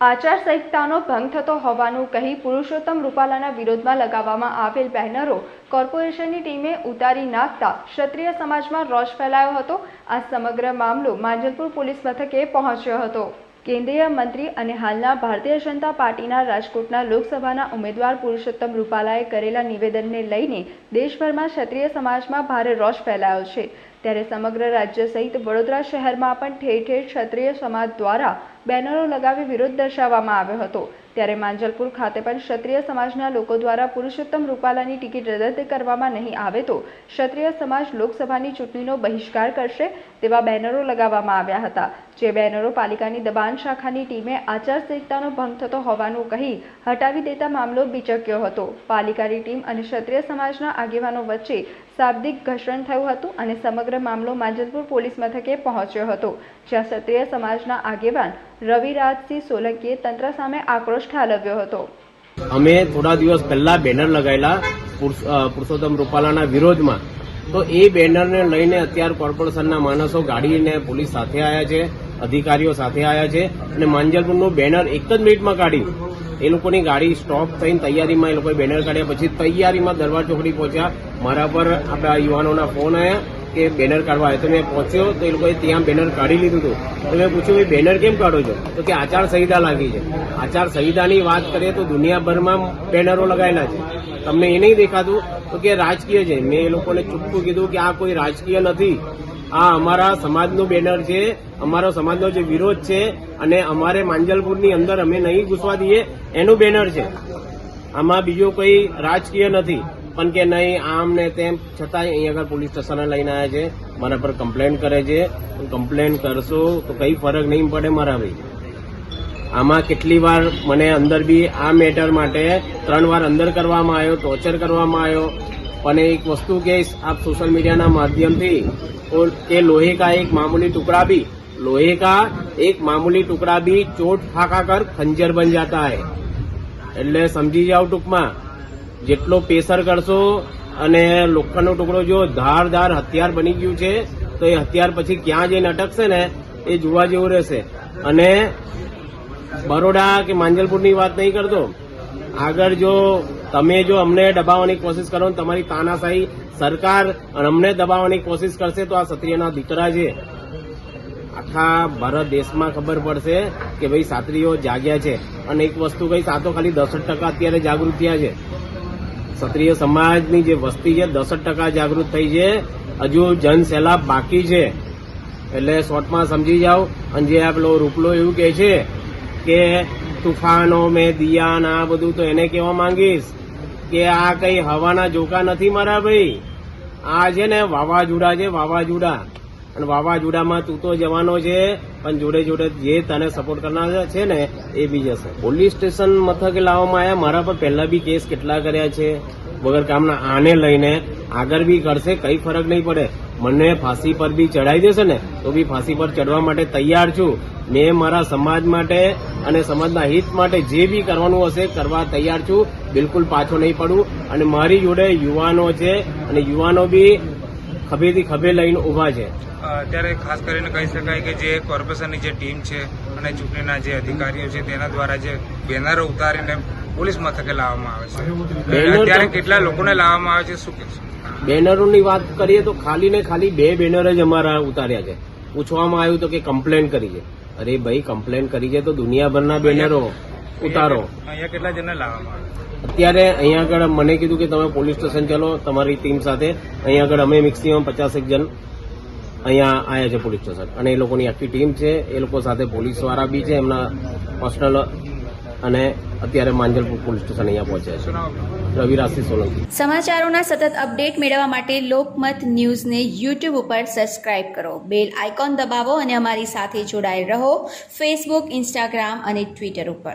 આચારસંહિતાનો ભંગ થતો હોવાનું કહી પુરુષોત્તમ રૂપાલાના વિરોધમાં લગાવવામાં આવેલ બેનરો કોર્પોરેશનની ટીમે ઉતારી નાખતા ક્ષત્રિય સમાજમાં રોષ ફેલાયો હતો. આ સમગ્ર મામલો માંજલપુર પોલીસ મથકે પહોંચ્યો હતો. કેન્દ્રીય મંત્રી અને હાલના ભારતીય જનતા પાર્ટીના રાજકોટના લોકસભાના ઉમેદવાર પુરુષોત્તમ રૂપાલાએ કરેલા નિવેદનને લઈને દેશભરમાં ક્ષત્રિય સમાજમાં ભારે રોષ ફેલાયો છે. ત્યારે સમગ્ર રાજ્ય સહિત વડોદરા શહેરમાં પણ ઠેર ઠેર ક્ષત્રિય સમાજ દ્વારા બેનરો લગાવી વિરોધ દર્શાવવામાં આવ્યો હતો. ત્યારે માંજલપુર ખાતે પણ ક્ષત્રિય સમાજના લોકો દ્વારા પુરુષોત્તમ રૂપાલાની ટિકિટ રદ કરવામાં નહીં આવે તો ક્ષત્રિય સમાજ લોકસભાની ચૂંટણીનો બહિષ્કાર કરશે તેવા બેનરો લગાવવામાં આવ્યા હતા, જે બેનરો પાલિકાની દબાણ શાખાની ટીમે આચારસંહિતાનો ભંગ થતો હોવાનું કહી હટાવી દેતા મામલો બીચક્યો હતો. પાલિકાની ટીમ અને ક્ષત્રિય સમાજના આગેવાનો વચ્ચે શાબ્દિક ઘર્ષણ થયું હતું અને સમગ્ર મામલો માંજલપુર પોલીસ મથકે પહોંચ્યો હતો, જ્યાં ક્ષત્રિય સમાજના આગેવાન રવિરાજસિંહ સોલંકીએ તંત્ર સામે આક્રોશ ઠાલવ્યો હતો. અમે થોડા દિવસ પહેલા બેનર લગાવેલા પુરુષ- પુરુષોત્તમ રૂપાલાના વિરોધમાં. તો એ બેનરને લઈને અત્યારે કોર્પોરેશનના માણસો ગાડીને પોલીસ સાથે આવ્યા છે, અધિકારીઓ સાથે આવ્યા છે અને માંજલપુરનું બેનર એક જ મિનિટમાં કાઢી એ લોકોની ગાડી સ્ટોપ થઈને તૈયારીમાં એ લોકોએ બેનર કાઢ્યા. પછી તૈયારીમાં દરબાર ચોકડી પહોંચ્યા. મારા પર આપણા યુવાનોના ફોન આવ્યા કે બેનર કાઢવા આવ્યો તો મેં પહોંચ્યો તો એ લોકોએ ત્યાં બેનર કાઢી લીધું હતું. તો મેં પૂછ્યું, ભાઈ બેનર કેમ કાઢો છો? તો કે, આચાર સંહિતા લાગી છે. આચાર સંહિતાની વાત કરીએ તો દુનિયાભરમાં બેનરો લગાવેલા છે. તમને એ નહીં દેખાતું તો કે રાજકીય છે. મેં એ લોકોને ચૂપકું કીધું કે આ કોઈ રાજકીય નથી. આ અમારા સમાજનું બેનર છે, અમારો સમાજનો જે વિરોધ છે અને અમારે માંજલપુરની અંદર અમે નહીં ઘૂસવા દઈએ, એનું બેનર છે. આમાં બીજું કોઈ રાજકીય નથી. પણ કે નહીં, આમ ને તેમ છતાંય અહીંયા આગળ પોલીસ સ્ટેશને લઈને આવ્યા છે. મારા પર કમ્પ્લેન કરે છે. કમ્પ્લેન કરશો તો કંઈ ફરક નહીં પડે મારા ભાઈ. આમાં કેટલી વાર મને અંદર બી આ મેટર માટે ત્રણ વાર અંદર કરવામાં આવ્યો ટોર્ચર કરવામાં આવ્યો. પણ એક વસ્તુ કહીશ આપ સોશિયલ મીડિયાના માધ્યમથી કે લોહી કા એક મામૂલી ટુકડા બી, લોહી કા એક મામૂલી ટુકડા બી ચોટ ફાકા કર ખંજર બન જાતા હૈ. એટલે સમજી જાઓ ટૂંકમાં. જેટલો પેસર કરશો અને લોખંડનો ટુકડો જો ધારદાર હથિયાર બની ગયું છે, તો એ હથિયાર પછી ક્યાં જઈને અટકશે ને એ જોવા જેવું રહેશે. અને બરોડા કે માંજલપુરની વાત નહીં કરતો, આગળ જો તમે જો અમને દબાવવાની કોશિશ કરો ને તમારી તાનાશાહી સરકાર અમને દબાવવાની કોશિશ કરશે તો આ ક્ષત્રિયના દીકરા છે. આખા ભારત દેશમાં ખબર પડશે કે ભાઈ સાત્રીઓ જાગ્યા છે. અને એક વસ્તુ કઈ સાતો ખાલી દસઠ ટકા અત્યારે જાગૃત થયા છે. ક્ષત્રિય સમાજની જે વસ્તી છે, દસઠ ટકા જાગૃત થઈ છે. હજુ જનસેલાબ બાકી છે. એટલે શોર્ટમાં સમજી જાઓ. અને જે આ પેલો રૂપલો એવું કહે છે કે તુફાનો, મેં દિયા ના બધું તો એને કહેવા માંગીશ કે આ કઈ હવાના જોકા નથી મારા ભાઈ. આ છે ને વાવાઝોડા છે, વાવાઝોડા. અને વાવાઝોડામાં તું તો જવાનો છે, પણ જોડે જોડે જે તને સપોર્ટ કરનાર છે ને, એ બી જશે. પોલીસ સ્ટેશન મથકે લાવવામાં આવ્યા, મારા પર પહેલા બી કેસ કેટલા કર્યા છે? વગર કામના આને લઈને આગળ બી કરશે કઈ ફરક નહીં પડે. મને ફાંસી પર બી ચડાઈ દેશે ને, તો બી ફાંસી પર ચડવા માટે તૈયાર છું. મેં મારા સમાજ માટે અને સમાજના હિત માટે જે બી કરવાનું હશે, કરવા તૈયાર છું. બિલકુલ પાછો નહીં પડું. અને મારી જોડે યુવાનો છે, અને યુવાનો બી ખભેથી ખભે લઈને ઊભા છે. અત્યારે ખાસ કરીને કહી શકાય કે જે કોર્પોરેશનની જે ટીમ છે અને ચૂંટણીના જે અધિકારીઓ છે તેના દ્વારા જે બેનરો ઉતારીને પોલીસ મથકે લાવવામાં આવે છે. અત્યારે કેટલા લોકોને લાવવામાં આવે છે શું કહેશો બેનરોની વાત કરીએ તો ખાલી ને ખાલી બે બેનર જ અમારા ઉતાર્યા છે. પૂછવામાં આવ્યું તો કે કમ્પ્લેન કરી છે. અરે ભાઈ કમ્પ્લેન કરી છે તો દુનિયાભરના બેનરો. ઉતારો. અહીંયા કેટલા જણને લાવવામાં અત્યારે અહીંયા આગળ મને કીધું કે તમે પોલીસ સ્ટેશન ચલો તમારી ટીમ સાથે. અહીંયા આગળ અમે મેક્સિમમ પચાસેક જણ અહીંયા આવ્યા છે પોલીસ સ્ટેશન. અને એ લોકોની આખી ટીમ છે એ લોકો સાથે પોલીસવાળા બી છે એમના પર્સનલ અને અત્યારે માંજલપુર પોલીસ સ્ટેશન અહીંયા પહોંચ્યા શું છે રવિરાજસિંહ સોલંકી. સમાચારોના સતત અપડેટ મેળવવા માટે લોકમત ન્યૂઝને યુટ્યુબ ઉપર સબસ્ક્રાઇબ કરો. બેલ આઇકોન દબાવો અને અમારી સાથે જોડાયેલ રહો ફેસબુક ઇન્સ્ટાગ્રામ અને ટ્વિટર ઉપર.